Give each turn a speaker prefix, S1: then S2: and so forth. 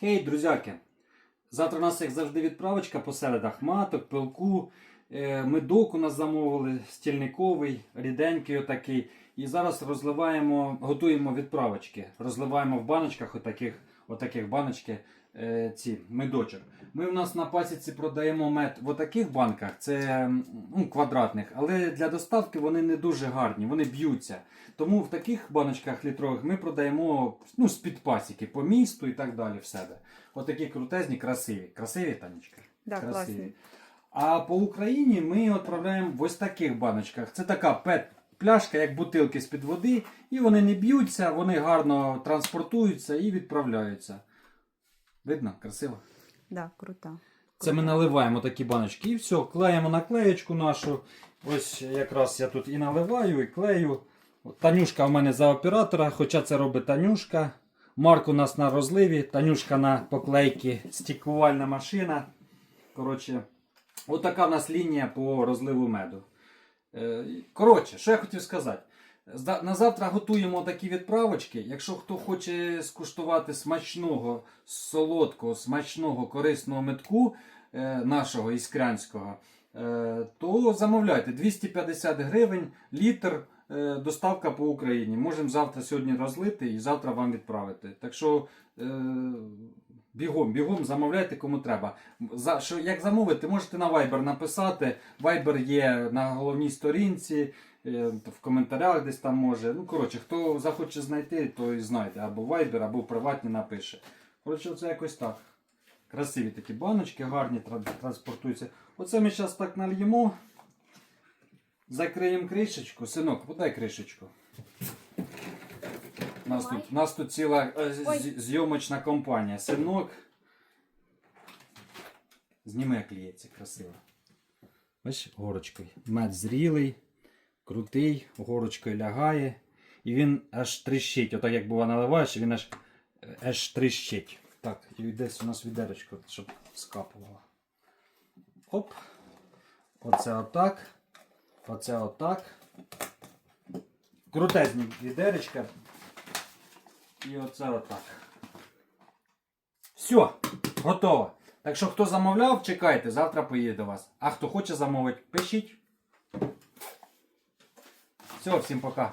S1: Хей, друзяки! Завтра у нас, як завжди, відправочка по середах. Маток, пилку, е, медок у нас замовили, стільниковий, ріденький отакий. І зараз розливаємо, готуємо відправочки. Розливаємо в баночках отаких, отаких баночки е, ці медочок. Ми в нас на пасіці продаємо мед в отаких банках, це ну, квадратних, але для доставки вони не дуже гарні, вони б'ються. Тому в таких баночках літрових ми продаємо ну, з-під пасіки по місту і так далі в себе. Отакі крутезні, красиві. Красиві, Танечка?
S2: Да, класні.
S1: А по Україні ми відправляємо в ось таких баночках. Це така пет пляшка, як бутилки з-під води, і вони не б'ються, вони гарно транспортуються і відправляються. Видно, красиво.
S2: Да, крута.
S1: Це ми наливаємо такі баночки і все, клеїмо наклеєчку нашу. Ось якраз я тут і наливаю, і клею. Танюшка в мене за оператора, хоча це робить Танюшка. Марк у нас на розливі, Танюшка на поклейки, стікувальна машина. Коротше, отака в нас лінія по розливу меду. Е, Коротше, що я хотів сказати. На завтра готуємо такі відправочки. Якщо хто хоче скуштувати смачного, солодкого, смачного, корисного метку е, нашого іскрянського, е, то замовляйте 250 гривень, літр, доставка по Україні. Можемо завтра сьогодні розлити і завтра вам відправити. Так що бігом, бігом замовляйте кому треба. За, що, як замовити, можете на Viber написати. Viber є на головній сторінці. Е, В коментарях десь там може. Ну, коротше, хто захоче знайти, то і знайде. Або Viber, або приватні напише. Коротше, це якось так. Красиві такі баночки, гарні транспортуються. Оце ми зараз так нальємо. Закриємо кришечку. Синок, подай кришечку. У нас тут, у нас тут ціла е, з-
S2: Ой.
S1: зйомочна компанія. Синок. Зніми, як ліється красиво. Ось горочкою. Мед зрілий, крутий, горочкою лягає. І він аж тріщить. Отак як бува наливаєш, він аж, аж тріщить. Так, і десь у нас відерочко, щоб скапувало. Оп. Оце отак. Оце отак. Крутезні відеречка. І оце отак. Все, готово. Так що, хто замовляв, чекайте, завтра поїде до вас. А хто хоче замовити, пишіть. Все, всім пока.